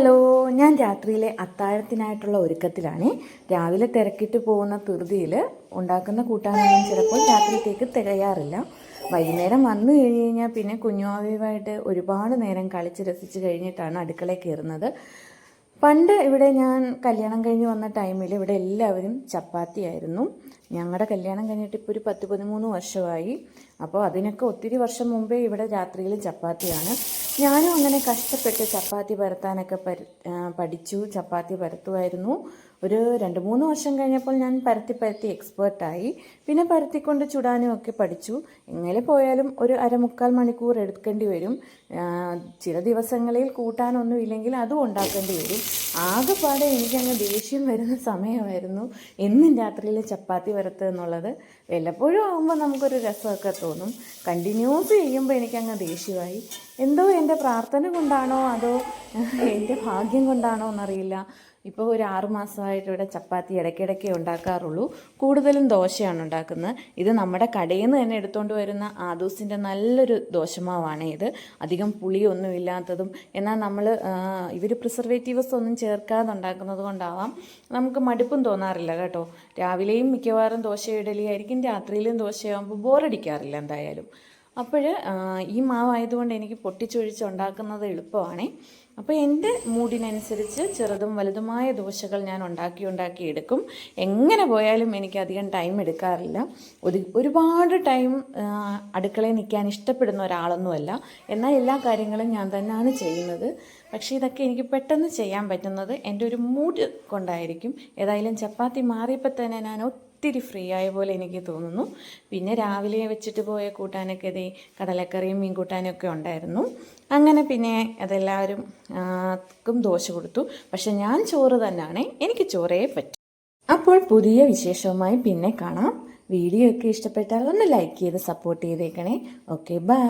Hello ഞാൻ രാത്രിയിലെ അത്താഴത്തിനായിട്ടുള്ള ഒരുക്കത്തിലാണ്. രാവിലെ തിരക്കിട്ട് പോകുന്ന ധൃതിയിൽ ഉണ്ടാക്കുന്ന കൂട്ടാനൊന്നും ചിലപ്പോൾ രാത്രിയിലേക്ക് തികയാറില്ല. വൈകുന്നേരം വന്നു കഴിഞ്ഞ് കഴിഞ്ഞാൽ പിന്നെ കുഞ്ഞുമാവിയുമായിട്ട് ഒരുപാട് നേരം കളിച്ച് രസിച്ച് കഴിഞ്ഞിട്ടാണ് അടുക്കളയിൽ കയറുന്നത്. പണ്ട് ഇവിടെ ഞാൻ കല്യാണം കഴിഞ്ഞ് വന്ന ടൈമിൽ ഇവിടെ എല്ലാവരും ചപ്പാത്തിയായിരുന്നു. ഞങ്ങളുടെ കല്യാണം കഴിഞ്ഞിട്ട് ഇപ്പോൾ ഒരു പത്ത് പതിമൂന്ന് വർഷമായി അപ്പോൾ അതിനൊക്കെ ഒത്തിരി വർഷം മുമ്പേ ഇവിടെ രാത്രിയിൽ ചപ്പാത്തിയാണ്. ഞാനും അങ്ങനെ കഷ്ടപ്പെട്ട് ചപ്പാത്തി പരത്താനൊക്കെ പരി പഠിച്ചു ചപ്പാത്തി പരത്തുമായിരുന്നു ഒരു രണ്ട് മൂന്ന് വർഷം കഴിഞ്ഞപ്പോൾ ഞാൻ പരത്തി പരത്തി എക്സ്പേർട്ടായി. പിന്നെ പരത്തിക്കൊണ്ട് ചുടാനും ഒക്കെ പഠിച്ചു. എങ്ങനെ പോയാലും ഒരു അരമുക്കാൽ മണിക്കൂർ എടുക്കേണ്ടി വരും. ചില ദിവസങ്ങളിൽ കൂട്ടാനൊന്നും ഇല്ലെങ്കിൽ അതും ഉണ്ടാക്കേണ്ടി വരും. ആകെപ്പാടെ എനിക്കങ്ങ് ദേഷ്യം വരുന്ന സമയമായിരുന്നു. എന്നും രാത്രിയിൽ ചപ്പാത്തി വരത്ത് എന്നുള്ളത് വല്ലപ്പോഴും ആകുമ്പോൾ നമുക്കൊരു രസമൊക്കെ തോന്നും. കണ്ടിന്യൂസ് ചെയ്യുമ്പോൾ എനിക്കങ്ങ് ദേഷ്യമായി. എന്തോ എന്റെ പ്രാർത്ഥന കൊണ്ടാണോ അതോ എന്റെ ഭാഗ്യം കൊണ്ടാണോ എന്നറിയില്ല. ഇപ്പോൾ ഒരു ആറു മാസമായിട്ട് ഇവിടെ ചപ്പാത്തി ഇടയ്ക്കിടയ്ക്ക് ഉണ്ടാക്കാറുള്ളൂ. കൂടുതലും ദോശയാണ് ഉണ്ടാക്കുന്നത്. ഇത് നമ്മുടെ കടയിൽ നിന്ന് തന്നെ എടുത്തുകൊണ്ട് വരുന്ന ആദൂസിന്റെ നല്ലൊരു ദോശമാവാണ് ഇത്. അധികം പുളിയൊന്നും ഇല്ലാത്തതും എന്നാൽ നമ്മൾ ഇവർ പ്രിസർവേറ്റീവ്സ് ഒന്നും ചേർക്കാതെ ഉണ്ടാക്കുന്നത് കൊണ്ടാവാം. നമുക്ക് മടുപ്പും തോന്നാറില്ല കേട്ടോ. രാവിലെയും മിക്കവാറും ദോശ ഇഡലി ആയിരിക്കും രാത്രിയിലും ദോശയാകുമ്പോൾ ബോറടിക്കാറില്ല എന്തായാലും. അപ്പോൾ ഈ മാവായതുകൊണ്ട് എനിക്ക് പൊട്ടിച്ചൊഴിച്ച് ഉണ്ടാക്കുന്നത് എളുപ്പമാണേ. അപ്പോൾ എന്റെ മൂഡിനനുസരിച്ച് ചെറുതും വലുതുമായ ദോശകൾ ഞാൻ ഉണ്ടാക്കി ഉണ്ടാക്കി എടുക്കും. എങ്ങനെ പോയാലും എനിക്ക് അധികം ടൈം എടുക്കാറില്ല. ഒരു ഒരുപാട് ടൈം അടുക്കളയിൽ നിൽക്കാൻ ഇഷ്ടപ്പെടുന്ന ഒരാളൊന്നുമല്ല. എന്നാൽ എല്ലാ കാര്യങ്ങളും ഞാൻ തന്നെയാണ് ചെയ്യുന്നത്. പക്ഷേ ഇതൊക്കെ എനിക്ക് പെട്ടെന്ന് ചെയ്യാൻ പറ്റുന്നത് എന്റെ ഒരു മൂഡ് കൊണ്ടായിരിക്കും. ഏതായാലും ചപ്പാത്തി മാറിയപ്പോൾ തന്നെ ഞാൻ ഒത്തിരി ഫ്രീ ആയ പോലെ എനിക്ക് തോന്നുന്നു. പിന്നെ രാവിലെ വെച്ചിട്ട് പോയ കൂട്ടാനൊക്കെ ഇതേ കടലക്കറിയും മീൻ കൂട്ടാനും ഒക്കെ ഉണ്ടായിരുന്നു. അങ്ങനെ പിന്നെ അതെല്ലാവരും ദോശ കൊടുത്തു. പക്ഷെ ഞാൻ ചോറ് തന്നെയാണ് എനിക്ക് ചോറേ പറ്റും. അപ്പോൾ പുതിയ വിശേഷവുമായി പിന്നെ കാണാം. വീഡിയോ ഒക്കെ ഇഷ്ടപ്പെട്ടാൽ ഒന്ന് ലൈക്ക് ചെയ്ത് സപ്പോർട്ട് ചെയ്തേക്കണേ. Okay bye